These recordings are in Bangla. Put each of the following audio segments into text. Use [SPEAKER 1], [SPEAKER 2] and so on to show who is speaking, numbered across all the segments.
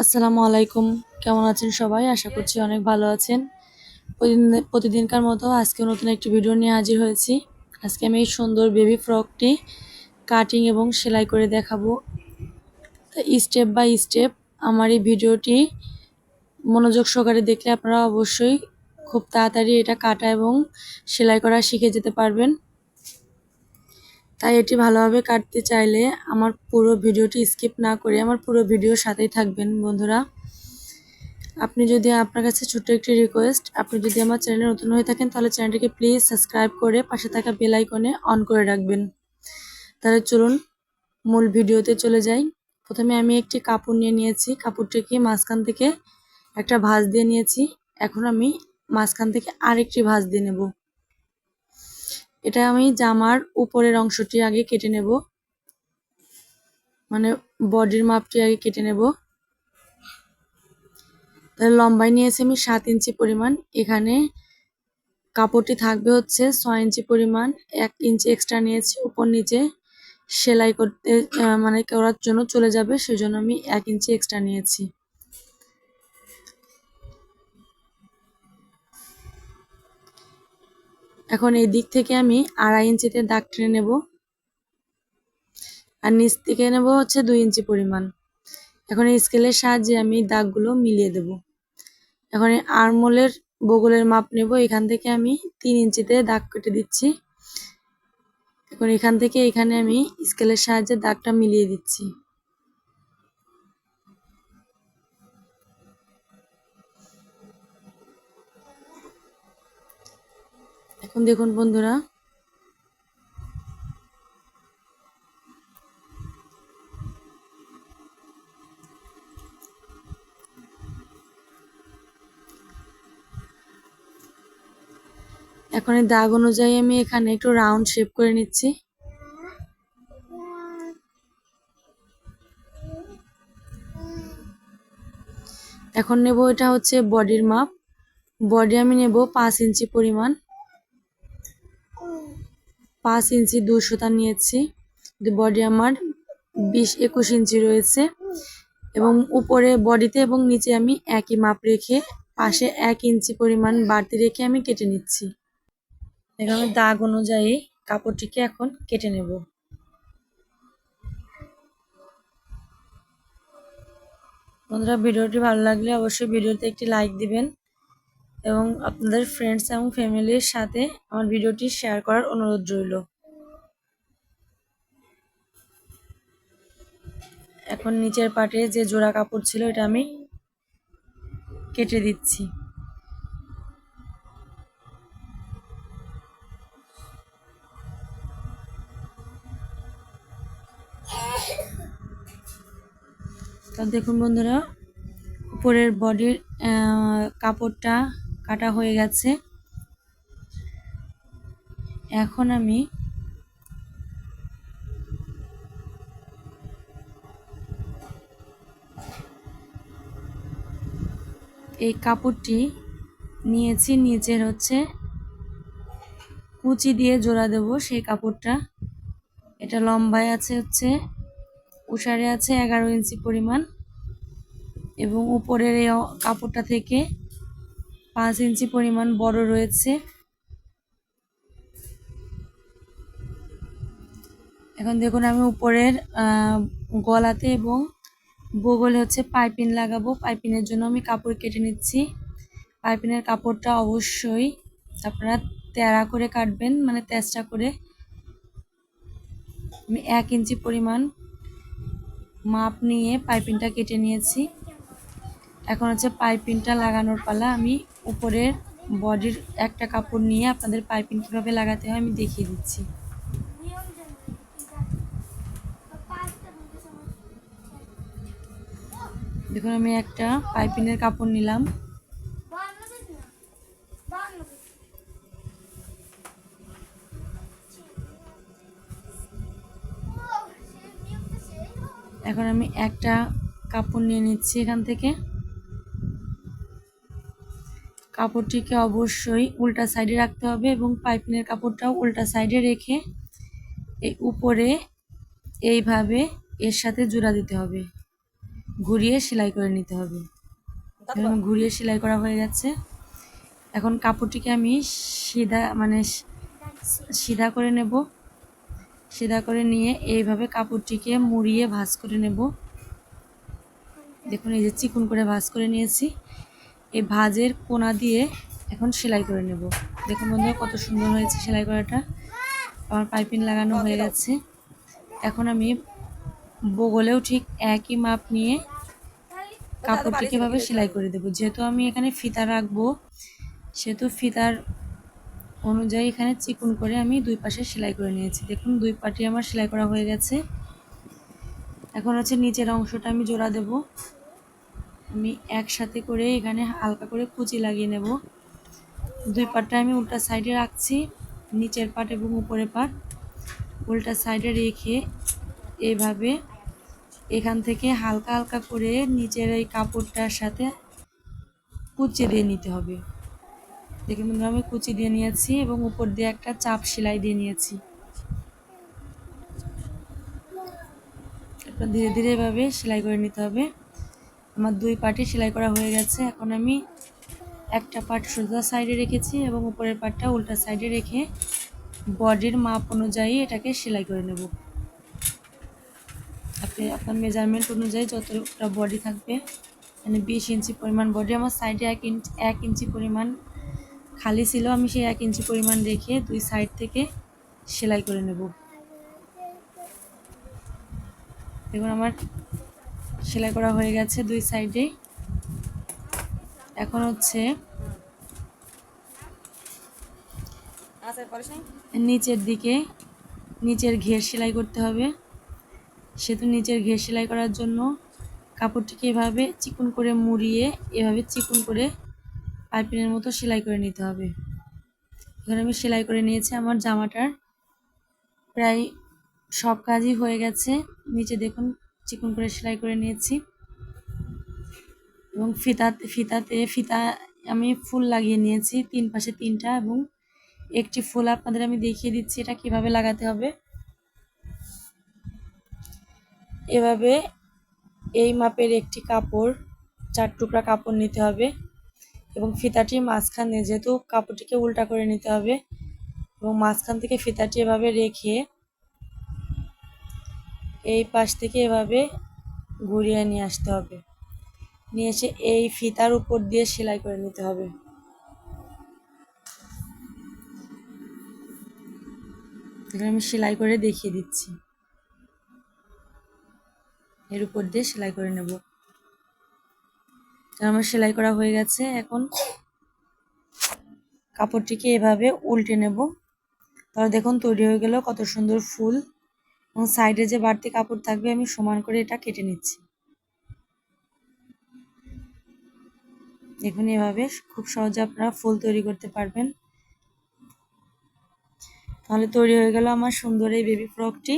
[SPEAKER 1] আসসালামু আলাইকুম। কেমন আছেন সবাই? আশা করছি অনেক ভালো আছেন। প্রতিদিন, প্রতিদিনকার মতো আজকে নতুন একটি ভিডিও নিয়ে হাজির হয়েছি। আজকে আমি এই সুন্দর বেবি ফ্রকটি কাটিং এবং সেলাই করে দেখাবো। তা স্টেপ বাই স্টেপ আমার এই ভিডিওটি মনোযোগ সহকারে দেখলে আপনারা অবশ্যই খুব তাড়াতাড়ি এটা কাটা এবং সেলাই করা শিখে যেতে পারবেন। তাই এটি ভালোভাবে কাটতে চাইলে আমার পুরো ভিডিওটি স্কিপ না করে আমার পুরো ভিডিওর সাথেই থাকবেন, বন্ধুরা। আপনি যদি আপনার কাছে ছোট্ট একটি রিকোয়েস্ট আপনি যদি আমার চ্যানেলে নতুন হয়ে থাকেন, তাহলে চ্যানেলটিকে প্লিজ সাবস্ক্রাইব করে পাশে থাকা বেল আইকনে অন করে রাখবেন। তাহলে চলুন মূল ভিডিওতে চলে যাই। প্রথমে আমি একটি কাপড় নিয়ে নিয়েছি। কাপড়টিকে মাঝখান থেকে একটা ভাঁজ দিয়ে নিয়েছি। এখন আমি মাঝখান থেকে আরেকটি ভাঁজ দিয়ে নেব। এটা আমি জামার উপরের অংশটি আগে কেটে নেব। মানে বডির মাপটি আগে কেটে নেব। তাহলে লম্বাই নিয়েছি আমি সাত ইঞ্চি পরিমাণ। এখানে কাপড়টি থাকবে হচ্ছে ছয় ইঞ্চি পরিমাণ। এক ইঞ্চি এক্সট্রা নিয়েছি উপর নিচে। সেলাই করতে মানে করার জন্য চলে যাবে, সেজন্য আমি এক ইঞ্চি এক্সট্রা নিয়েছি। এখন এই দিক থেকে আমি আড়াই ইঞ্চিতে দাগ টেনে নেব। আর নিচ থেকে নেব হচ্ছে দুই ইঞ্চি পরিমাণ। এখন এই স্কেলের সাহায্যে আমি দাগগুলো মিলিয়ে দেব। এখন এই আরমোলের বগলের মাপ নেব। এখান থেকে আমি তিন ইঞ্চিতে দাগ কেটে দিচ্ছি। এখন এখান থেকে এখানে আমি স্কেলের সাহায্যে দাগটা মিলিয়ে দিচ্ছি। এখন দেখুন বন্ধুরা। এখন এই দাগ অনুযায়ী আমি এখানে একটু রাউন্ড শেপ করে নিচ্ছি। এখন নেব এটা হচ্ছে বডির মাপ। বডি আমি নেব পাঁচ ইঞ্চি পরিমাণ। পাঁচ ইঞ্চি দুশোটা নিয়েছি। বডি আমার বিশ একুশ ইঞ্চি রয়েছে এবং উপরে বডিতে এবং নিচে আমি একই মাপ রেখে পাশে এক ইঞ্চি পরিমাণ বাড়তি রেখে আমি কেটে নিচ্ছি। এখানে দাগ অনুযায়ী কাপড়টিকে এখন কেটে নেব। বন্ধুরা, ভিডিওটি ভালো লাগলে অবশ্যই ভিডিওতে একটি লাইক দিবেন। এবং আপনাদের ফ্রেন্ডস এবং ফ্যামিলির সাথে আমার ভিডিওটি শেয়ার করার অনুরোধ রইল। এখন নিচের পাটে যে জোড়া কাপড় ছিল, এটা আমি কেটে দিচ্ছি। দেখুন বন্ধুরা, উপরের বডির কাপড়টা কাটা হয়ে গেছে। এখন আমি এই কাপড়টি নিয়েছি নিচের হচ্ছে কুচি দিয়ে জোড়া দেব সেই কাপড়টা। এটা লম্বায় আছে হচ্ছে, উষারে আছে এগারো ইঞ্চি পরিমাণ এবং উপরের এই কাপড়টা থেকে পাঁচ ইঞ্চি পরিমাণ বড় রয়েছে। এখন দেখুন আমি উপরের গলাতে এবং বগলে হচ্ছে পাইপিন লাগাবো। পাইপিনের জন্য আমি কাপড় কেটে নিচ্ছি। পাইপিনের কাপড়টা অবশ্যই আপনারা তেরা করে কাটবেন মানে তেজটা করে। আমি এক ইঞ্চি পরিমাণ মাপ নিয়ে পাইপিনটা কেটে নিয়েছি। এখন হচ্ছে পাইপিনটা লাগানোর পালা। আমি উপরের বডির একটা কাপড় নিয়ে আপনাদের পাইপিন কীভাবে লাগাতে হয় আমি দেখিয়ে দিচ্ছি। দেখুন, আমি একটা পাইপিনের কাপড় নিলাম। এখন আমি একটা কাপড় নিয়ে নিচ্ছি এখান থেকে। কাপড়টিকে অবশ্যই উল্টা সাইডে রাখতে হবে এবং পাইপিনের কাপড়টাও উল্টা সাইডে রেখে এই উপরে এইভাবে এর সাথে জোড়া দিতে হবে। ঘুরিয়ে সেলাই করে নিতে হবে। এখন ঘুরিয়ে সেলাই করা হয়ে গেছে। এখন কাপড়টিকে আমি সিধা মানে সিধা করে নেব। সিধা করে নিয়ে এইভাবে কাপড়টিকে মুড়িয়ে ভাঁজ করে নেব। দেখুন এই যে চিকুন করে ভাঁজ করে নিয়েছি। এই ভাজের কোনা দিয়ে এখন সেলাই করে নেব। দেখুন বন্ধুরা, কত সুন্দর হয়েছে সেলাই করাটা। আমার পাইপিং লাগানো হয়ে গেছে। এখন আমি বগলেও ঠিক একই মাপ নিয়ে কাপড়টিকে এভাবে সেলাই করে দেবো। যেহেতু আমি এখানে ফিতা রাখব, সেহেতু ফিতার অনুযায়ী এখানে চিকুন করে আমি দুই পাশে সেলাই করে নিয়েছি। দেখুন, দুই পাটি আমার সেলাই করা হয়ে গেছে। এখন হচ্ছে নিচের অংশটা আমি জোড়া দেব। আমি একসাথে করে এখানে হালকা করে কুচি লাগিয়ে নেব। দুই পাটটা আমি উল্টা সাইডে রাখছি, নিচের পাট এবং উপরের পাট। উল্টা সাইডে রেখে এভাবে এখান থেকে হালকা হালকা করে নিচের এই কাপড়টার সাথে কুচি দিয়ে নিতে হবে। দেখুন বন্ধুরা, আমি কুচি দিয়ে নিয়েছি এবং উপর দিয়ে একটা চাপ সেলাই দিয়ে নিয়েছি। ধীরে ধীরে এভাবে সেলাই করে নিতে হবে। আমার দুই পার্টি সেলাই করা হয়ে গেছে। এখন আমি একটা পার্ট সোজা সাইডে রেখেছি এবং উপরের পার্টটা উল্টা সাইডে রেখে বডির মাপ অনুযায়ী এটাকে সেলাই করে নেব। আপনি, আপনার মেজারমেন্ট অনুযায়ী যতটা বডি থাকবে মানে বিশ ইঞ্চি পরিমাণ বডি আমার সাইডে এক ইঞ্চি এক ইঞ্চি পরিমাণ খালি ছিল, আমি সেই এক ইঞ্চি পরিমাণ রেখে দুই সাইড থেকে সেলাই করে নেব। দেখুন আমার সেলাই করা হয়ে গেছে দুই সাইডে। এখন হচ্ছে নিচের দিকে নিচের ঘের সেলাই করতে হবে। সেহেতু নিচের ঘের সেলাই করার জন্য কাপড়টিকে এভাবে চিকন করে মুড়িয়ে এভাবে চিকন করে পাইপিনের মতো সেলাই করে নিতে হবে। এখানে আমি সেলাই করে নিয়েছি আমার জামাটার। প্রায় সব কাজই হয়ে গেছে। নিচে দেখুন চিকন করে সেলাই করে নিয়েছি। এবং ফিতা ফিতাতে, ফিতা আমি ফুল লাগিয়ে নিয়েছি, তিন পাশে তিনটা এবং একটি ফুল আপনাদের আমি দেখিয়ে দিচ্ছি এটা কীভাবে লাগাতে হবে। এভাবে এই মাপের একটি কাপড়, চার টুকরা কাপড় নিতে হবে এবং ফিতাটি মাঝখানে যেহেতু কাপড়টিকে উল্টা করে নিতে হবে এবং মাঝখান থেকে ফিতাটি এভাবে রেখে এই পাশ থেকে এভাবে ঘুরিয়ে নিয়ে আসতে হবে। নিয়ে এসে এই ফিতার উপর দিয়ে সেলাই করে নিতে হবে। আমি সেলাই করে দেখিয়ে দিচ্ছি। এর উপর দিয়ে সেলাই করে নেব। আমার সেলাই করা হয়ে গেছে। এখন কাপড়টিকে এভাবে উল্টে নেব। তাহলে দেখুন, তৈরি হয়ে গেল কত সুন্দর ফুল। এবং সাইডে যে বাড়তি কাপড় থাকবে, আমি সমান করে এটা কেটে নিচ্ছি। দেখুন, এভাবে খুব সহজে আপনারা ফুল তৈরি করতে পারবেন। তাহলে তৈরি হয়ে গেল আমার সুন্দর এই বেবি ফ্রকটি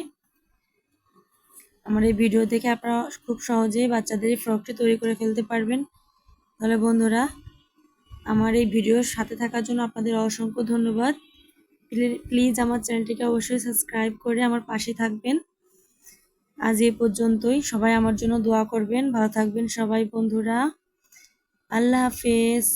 [SPEAKER 1] আমার এই ভিডিও দেখে আপনারা খুব সহজেই বাচ্চাদের এই ফ্রকটি তৈরি করে ফেলতে পারবেন। তাহলে বন্ধুরা, আমার এই ভিডিওর সাথে থাকার জন্য আপনাদের অসংখ্য ধন্যবাদ। প্লিজ আমার চ্যানেলটিকে অবশ্যই সাবস্ক্রাইব করে আমার পাশে থাকবেন। আজ এ পর্যন্তই। সবাই আমার জন্য দোয়া করবেন। ভালো থাকবেন সবাই বন্ধুরা। আল্লাহ হাফেজ।